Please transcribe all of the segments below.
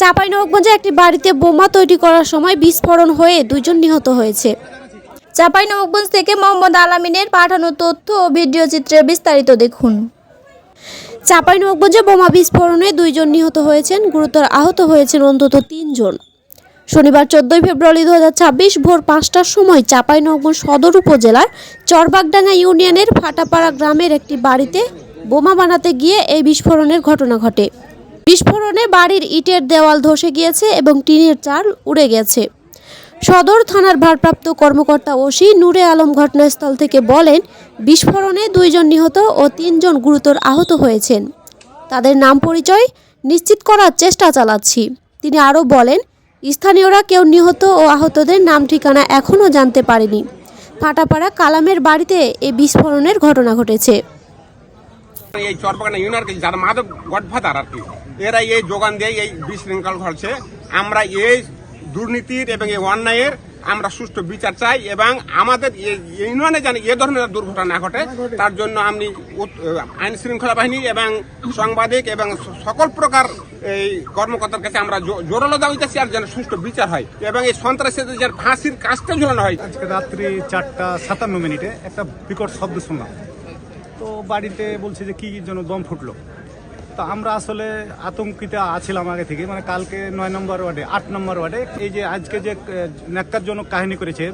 চাঁপাইনবাবগঞ্জে একটি বাড়িতে বোমা তৈরি করার সময় বিস্ফোরণ হয়ে দুজন নিহত হয়েছে। চাঁপাইনবাবগঞ্জ থেকে মোহাম্মদ আলামিনের পাঠানো তথ্য ও ভিডিও চিত্রে বিস্তারিত দেখুন। চাঁপাইনবাবগঞ্জে বোমা বিস্ফোরণে দুইজন নিহত হয়েছেন, গুরুতর আহত হয়েছেন অন্তত তিনজন। শনিবার চোদ্দই ফেব্রুয়ারি দু হাজার ছাব্বিশ ভোর পাঁচটার সময় চাঁপাইনবাবগঞ্জ সদর উপজেলার চরবাগডাঙ্গা ইউনিয়নের ফাটাপাড়া গ্রামের একটি বাড়িতে বোমা বানাতে গিয়ে এই বিস্ফোরণের ঘটনা ঘটে। বিস্ফোরণে বাড়ির ইটের দেওয়াল ধসে গিয়েছে এবং টিনের চাল উড়ে গেছে। সদর থানার ভারপ্রাপ্ত কর্মকর্তা ওসি নূরে আলম ঘটনাস্থল থেকে বলেন, বিস্ফোরণে দুইজন নিহত ও তিনজন গুরুতর আহত হয়েছেন। তাদের নাম পরিচয় নিশ্চিত করার চেষ্টা চালাচ্ছি। তিনি আরও বলেন, স্থানীয়রা কেউ নিহত ও আহতদের নাম ঠিকানা এখনও জানতে পারেনি। ফাটাপাড়া কালামের বাড়িতে এই বিস্ফোরণের ঘটনা ঘটেছে। এই চরবাগানা ইউনিয়ন যারা মাদক গডফাদার আর কি, এরা এই যোগান দিয়ে এই বিশৃঙ্খল ঘটছে আমরা এই দুর্নীতির এবং এই অন্যায়ের আমরা সুষ্ঠু বিচার চাই এবং আমাদের ইউনিয়নে যেন এ ধরনের দুর্ঘটনা ঘটে, তার জন্য আমি আইন শৃঙ্খলা বাহিনী এবং সাংবাদিক এবং সকল প্রকার এই কর্মকর্তার কাছে আমরা জোরালো দাবি চাচ্ছি আর যেন সুষ্ঠু বিচার হয় এবং এই সন্ত্রাসীদের যেন ফাঁসির কাজটা ঝুলানো হয়। আজকে রাত্রি চারটা সাতান্ন মিনিটে একটা বিকট শব্দ শুনলাম। তো বাড়িতে বলছে যে কি জন্য দম ফুটলো। তো আমরা আসলে আতঙ্কিত আছিলাম আগে থেকে মানে কালকে নয় নম্বর ওয়ার্ডে, আট নম্বর ওয়ার্ডে এই যে আজকে যে ন্যাক্কারজনক কাহিনী করেছে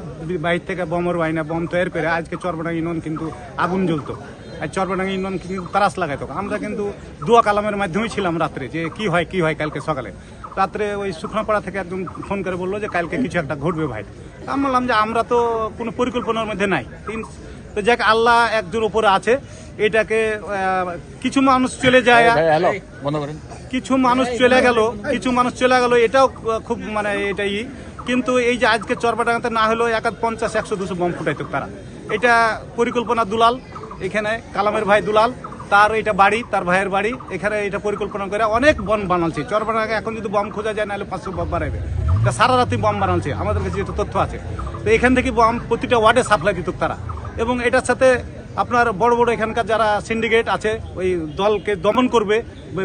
বাইর থেকে বমর বাইনা বম তৈরি করে আজকে চরবনা ইউনিয়ন কিন্তু আগুন জ্বলতো। আর চরবনাঙ্গি ইউনিয়ন কিন্তু তারাস লাগাইতো। আমরা কিন্তু দুয়া কালামের মাধ্যমেই ছিলাম রাত্রে যে কি হয় কি হয় কালকে সকালে। রাত্রে ওই শুকনাপাড়া থেকে একদম ফোন করে বলল যে কালকে কিছু একটা ঘটবে ভাই। আমি বললাম যে আমরা তো কোনো পরিকল্পনার মধ্যে নাই। তো যাক আল্লাহ একজন উপরে আছে। এটাকে কিছু মানুষ চলে যায়। কিছু মানুষ চলে গেল কিছু মানুষ চলে গেল এটাও খুব মানে এটাই। কিন্তু এই যে আজকে চরবাডাঙ্গাতে না হলেও এক আধ পঞ্চাশ একশো দুশো বম ফুটাইতো তারা। এটা পরিকল্পনা দুলাল এখানে কালামের ভাই দুলাল তার এটা বাড়ি তার ভাইয়ের বাড়ি এখানে এটা পরিকল্পনা করে অনেক বম বানাচ্ছে। চরবাডাঙ্গা এখন যদি বম খোঁজা যায় নাহলে পাঁচশো বম বাড়াবে এটা সারা রাতি বম বানাচ্ছে আমাদের কাছে যেটা তথ্য আছে। তো এখান থেকে বম প্রতিটা ওয়ার্ডে সাপ্লাই দিত তারা। এবং এটার সাথে আপনার বড় বড় এখানকার যারা সিন্ডিকেট আছে ওই দলকে দমন করবে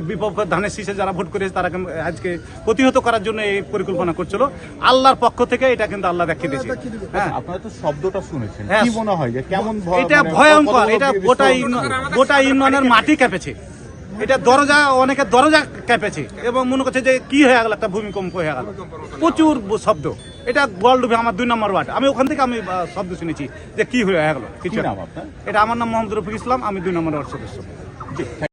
বিপক্ষ ধানের শীষে যারা ভোট করেছে তারা আজকে প্রতিহত করার জন্য এই পরিকল্পনা করছিল। আল্লাহর পক্ষ থেকে এটা কিন্তু আল্লাহ দেখিয়ে দিয়েছে। হ্যাঁ। আপনারা তো শব্দটা শুনেছেন। হ্যাঁ। কি মনে হয় যে কেমন এটা ভয়ঙ্কর এটা গোটা? গোটা ইউনিয়নের মাটি কেঁপেছে এটা দরজা অনেকে দরজা কেঁপেছে এবং মনে করছে যে কি হয়ে গেল একটা ভূমিকম্প হয়ে গেল। প্রচুর শব্দ। এটা গোয়ালডুবে আমার দুই নম্বর ওয়ার্ড। আমি ওখান থেকে আমি শব্দ শুনেছি যে কি হয়ে গেল কিছু? এটা আমার নাম মোহাম্মদ রফিক ইসলাম আমি দুই নম্বর ওয়ার্ড সদস্য। জি,